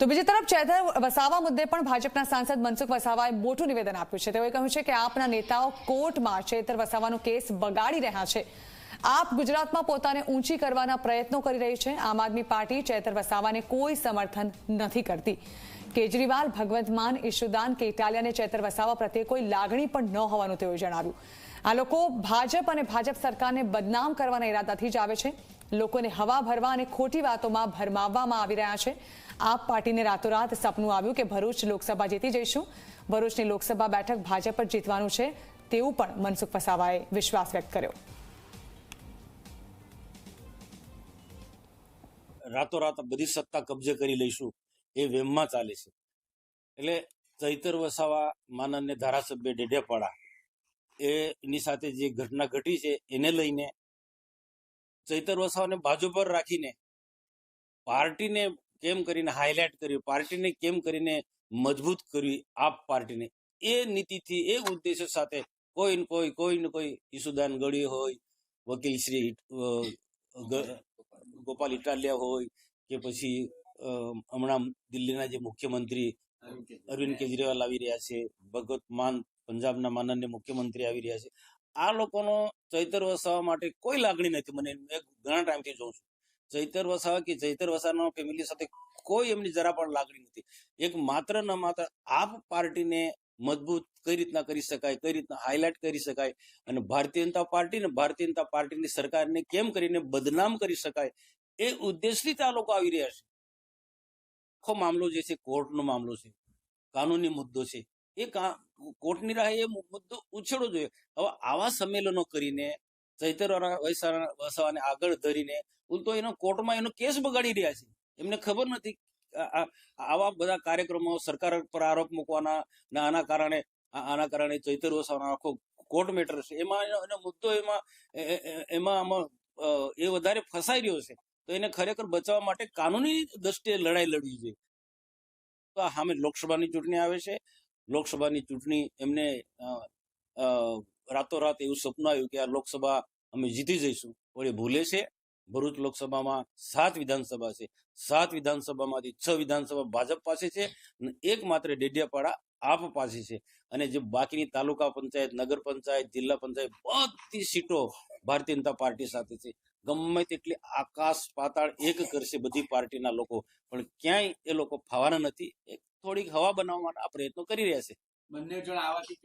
તો બીજી તરફ ચેતર વસાવા મુદ્દે પણ ભાજપના સાંસદ મનસુખ વસાવાએ મોટું નિવેદન આપ્યું છે. તેઓએ કહ્યું છે કે આપના નેતાઓ કોર્ટમાં ચેતર વસાવાનો કેસ બગાડી રહ્યા છે. આપ ગુજરાતમાં પોતાને ઊંચી કરવાના પ્રયત્નો કરી રહી છે. આમ આદમી પાર્ટી ચેતર વસાવાને કોઈ સમર્થન નથી કરતી. કેજરીવાલ, ભગવંત માન, ઈશુદાન કે ઇટાલિયાને ચેતર વસાવા પ્રત્યે કોઈ લાગણી પણ ન હોવાનું તેઓએ જણાવ્યું. આ લોકો ભાજપ અને ભાજપ સરકારને બદનામ કરવાના ઈરાદાથી જ આવે છે. લોકોને હવા ભરવા અને ખોટી વાતોમાં ભરમાવવામાં આવી રહ્યા છે. આપ પાર્ટીને રાતોરાત સપનું આવ્યું કે ભરૂચ લોકસભા જીતી જઈશું. ભરૂચની લોકસભા બેઠક ભાજપ પર જીતવાનું છે તેવું પણ મનસુખ વસાવાએ વિશ્વાસ વ્યક્ત કર્યો. રાતોરાત બધી સત્તા કબજે કરી લઈશું એ વેમમાં ચાલે છે. એટલે ચૈતર વસાવા માનન્ય ધારાસભ્ય ડેઢેપાડા એની સાથે જે ઘટના ઘટી છે એને લઈને ચૈતર વસાવાને બાજુ પર રાખીને પાર્ટીને કેમ કરીને હાઇલાઇટ કરવી પાર્ટીને કેમ કરીને મજબૂત કરવી આપ પાર્ટીને? એ નીતિથી, એ ઉદ્દેશ્ય સાથે કોઈ ને કોઈ કોઈ ને કોઈ ઈસુદાન ગળી હોય, વકીલ શ્રી ગોપાલ ઇટાલિયા હોય કે પછી હમણાં દિલ્હીના જે મુખ્યમંત્રી અરવિંદ કેજરીવાલ આવી રહ્યા છે ભગવત માન, પંજાબના માનન્ય મુખ્યમંત્રી આવી રહ્યા છે આ લોકોનો ચૈતર વસાવા માટે કોઈ લાગણી નથી. મને ઘણા ટાઈમથી જોઉં છું. ચૈતર વસાવા કે ચૈતર વસાવાના ફેમિલી સાથે કોઈ એમની જરા પણ લાગણી નથી. એક માત્ર ન માત્ર આપ પાર્ટીને મજબૂત કઈ રીતના કરી શકાય, કઈ રીતના હાઇલાઇટ કરી શકાય અને ભારતીય જનતા પાર્ટી ને ભારતીય જનતા પાર્ટીની સરકારને કેમ કરીને બદનામ કરી શકાય એ ઉદ્દેશથી આ લોકો આવી રહ્યા છે. આખો મામલો જે છે, કોર્ટનો મામલો છે, કાનૂની મુદ્દો છે, એ કોર્ટની રાહે એ મુદ્દો ઉછેડવો જોઈએ. હવે આવા સંમેલનો કરીને ચૈતર વસાવાને આગળ ધરીને ઉલટો એનો કોર્ટમાં એનો કેસ બગાડી રહ્યા છે. એમને ખબર નથી આવા બધા કાર્યક્રમો સરકાર પર આરોપ મૂકવાના આના કારણે આના કારણે ચૈતર વસાવાનો આખો કોર્ટ મેટર છે. એમાં એનો મુદ્દો એમાં એમાં આમાં એ વધારે ફસાઈ રહ્યો છે. તો એને ખરેખર બચાવવા માટે કાનૂની દ્રષ્ટિએ લડાઈ લડવી જોઈએ. તો સામે લોકસભાની ચૂંટણી આવે છે લોકસભાની ચૂંટણી એમને રાતોરાત એવું સપનું આવ્યું કે આ લોકસભા અમે જીતી જઈશું. પણ ભૂલે છે. ભરૂચ લોકસભામાં સાત વિધાનસભા છે. સાત વિધાનસભામાંથી છ વિધાનસભા ભાજપ પાસે છે અને એક ડેડિયાપાડા આપ પાસે છે. અને જે બાકીની તાલુકા પંચાયત, નગર પંચાયત, જિલ્લા પંચાયત બધી સીટો ભારતીય જનતા પાર્ટી સાથે છે. ગમે તેટલી આકાશ પાતાળ એક કરશે બધી પાર્ટીના લોકો. પણ ક્યાંય એ લોકો ફાવાના નથી. થોડીક હવા બનાવવા માટે આ પ્રયત્નો કરી રહ્યા છે. બંને જણ આવાથી